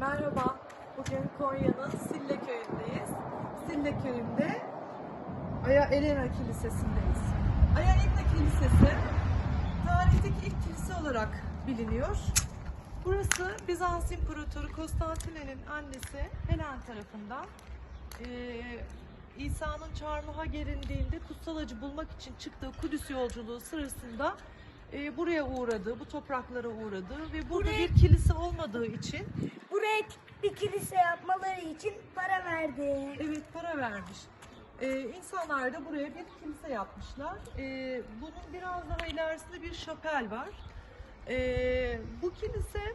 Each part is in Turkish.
Merhaba, bugün Konya'nın Sille köyündeyiz. Sille köyünde Aya Elena Kilisesi'ndeyiz. Aya Elena Kilisesi tarihteki ilk kilise olarak biliniyor. Burası Bizans İmparatoru Konstantine'nin annesi Helen tarafından eee, İsa'nın çarmıha gerildiğinde kutsal acı bulmak için çıktığı Kudüs yolculuğu sırasında eee, buraya uğradı, bu topraklara uğradı ve burada Buraya- bir kilise olmadığı için Buraya bir kilise yapmaları için para verdi. Evet para vermiş. Ee, insanlar da buraya bir kilise yapmışlar. Ee, bunun biraz daha ilerisinde bir şapel var. Ee, bu kilise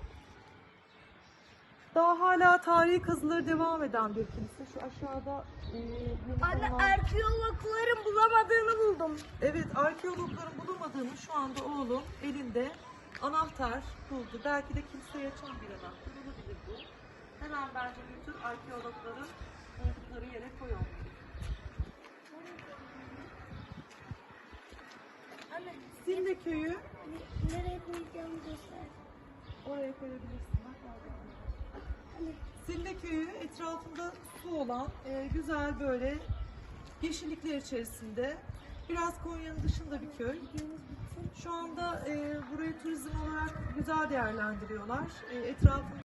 daha hala tarihi kazıları devam eden bir kilise. Şu aşağıda e, Anne bulunan- arkeologların bulamadığını buldum. Evet arkeologların bulamadığını şu anda oğlum elinde anahtar buldu. Belki de kiliseyi açan bir anahtar olabilir bu. Hemen bence bütün arkeologların oldukları yere koyalım. Anne Sille köyü ne- nereye koyacağımı göster. oraya koyabilirsin. Bak orada. Anne Sille köyü etrafında su olan e, güzel böyle yeşillikler içerisinde biraz Konya'nın dışında bir köy. Şu anda e, burayı turizm olarak güzel değerlendiriyorlar. E, etrafında